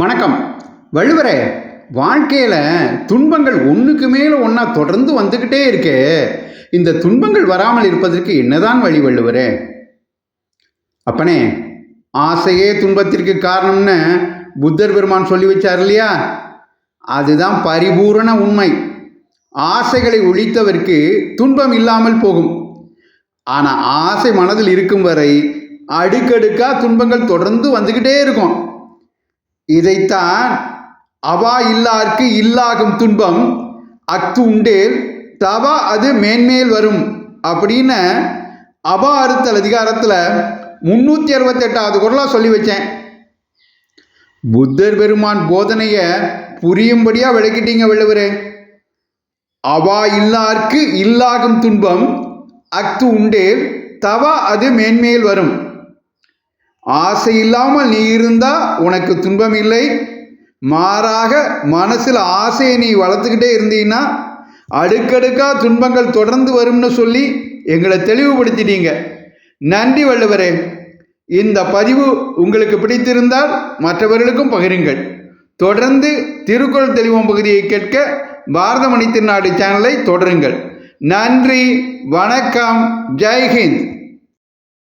வணக்கம். வள்ளுவரே வாழ்க்கையில் துன்பங்கள் ஒன்றுக்கு மேலே ஒன்றா தொடர்ந்து வந்துக்கிட்டே இருக்கே. இந்த துன்பங்கள் வராமல் இருப்பதற்கு என்னதான் வழி வள்ளுவரே? அப்பனே ஆசையே துன்பத்திற்கு காரணம்னு புத்தர் பெருமான் சொல்லி வச்சார் இல்லையா? அதுதான் பரிபூரண உண்மை. ஆசைகளை ஒழித்தவர்க்கு துன்பம் இல்லாமல் போகும். ஆனால் ஆசை மனதில் இருக்கும் வரை அடுக்கடுக்காக துன்பங்கள் தொடர்ந்து வந்துக்கிட்டே இருக்கும். இதைத்தான் அவா இல்லார்க்கு இல்லாகும் துன்பம் அக்து உண்டேல் தவா அது மேன்மேல் வரும் அப்படின்னு அபா அறுத்தல் அதிகாரத்தில் முந்நூற்றி அறுபத்தெட்டாவது குரலாக சொல்லி வச்சேன். புத்தர் பெருமான் போதனையை புரியும்படியாக விளக்கிட்டீங்க வள்ளுவரே. அவா இல்லார்க்கு இல்லாகும் துன்பம் அக்து உண்டேல் தவா அது மேன்மேல் வரும். ஆசை இல்லாமல் நீ இருந்தா உனக்கு துன்பம் இல்லை மாறாக மனசில் ஆசையை நீ வளர்த்துக்கிட்டே இருந்தீங்கன்னா அடுக்கடுக்கா துன்பங்கள் தொடர்ந்து வரும்னு சொல்லி எங்களை தெளிவுபடுத்திட்டீங்க. நன்றி வள்ளுவரே. இந்த பதிவு உங்களுக்கு பிடித்திருந்தால் மற்றவர்களுக்கும் பகிருங்கள். தொடர்ந்து திருக்குறள் தெளிவம் பகுதியை கேட்க பாரதமணி திருநாடு சேனலை தொடருங்கள். நன்றி வணக்கம் ஜெய்ஹிந்த்